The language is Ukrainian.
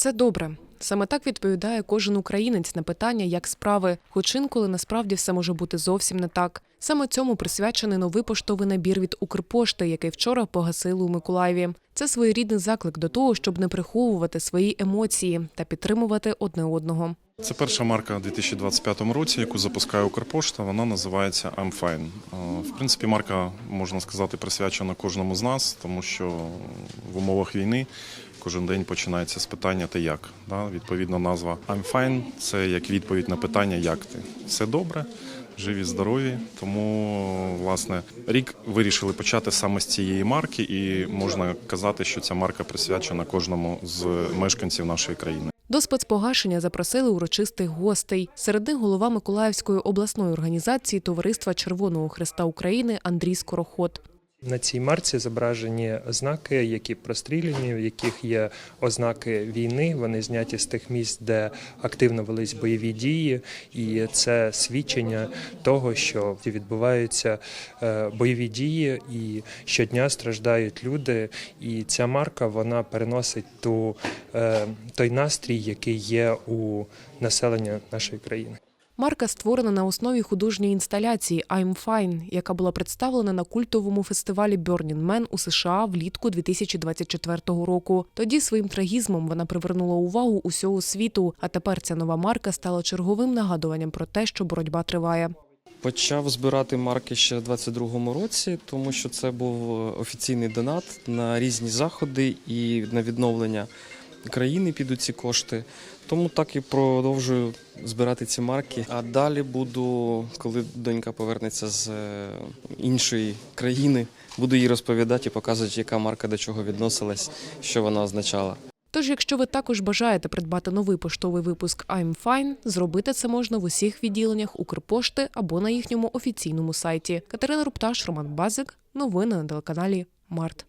Все добре. Саме так відповідає кожен українець на питання, як справи, хоч інколи насправді все може бути зовсім не так. Саме цьому присвячений новий поштовий набір від Укрпошти, який вчора погасили у Миколаєві. Це своєрідний заклик до того, щоб не приховувати свої емоції та підтримувати одне одного. Це перша марка у 2025 році, яку запускає Укрпошта. Вона називається I'm Fine. Е, В принципі, марка можна сказати присвячена кожному з нас, тому що в умовах війни кожен день починається з питання ти як. Відповідно, назва I'm Fine – це як відповідь на питання Як ти все добре. Живі, здорові, тому власне рік вирішили почати саме з цієї марки, і можна казати, що ця марка присвячена кожному з мешканців нашої країни. До спецпогашення запросили урочистих гостей. Серед них голова Миколаївської обласної організації Товариства Червоного Христа України Андрій Скороход. На цій марці зображені знаки, які простріляні, в яких є ознаки війни. Вони зняті з тих місць, де активно велись бойові дії, і це свідчення того, що відбуваються е, бойові дії, і щодня страждають люди. І ця марка вона переносить ту е, той настрій, який є у населення нашої країни. Марка створена на основі художньої інсталяції I'm Fine, яка була представлена на культовому фестивалі Burning Man у США влітку 2024 року. Тоді своїм трагізмом вона привернула увагу усього світу. А тепер ця нова марка стала черговим нагадуванням про те, що боротьба триває. Почав збирати марки ще в 22-му році, тому що це був офіційний донат на різні заходи і на відновлення країни підуть ці кошти. Тому так і продовжую збирати ці марки. А далі буду, коли донька повернеться з е, іншої країни, буду їй розповідати і показувати, яка марка до чого відносилась, що вона означала. Тож, якщо ви також бажаєте придбати новий поштовий випуск I'm Fine, зробити це можна в усіх відділеннях Укрпошти або на їхньому офіційному сайті. Катерина Рупташ, Роман Базик. Новини на телеканалі Март.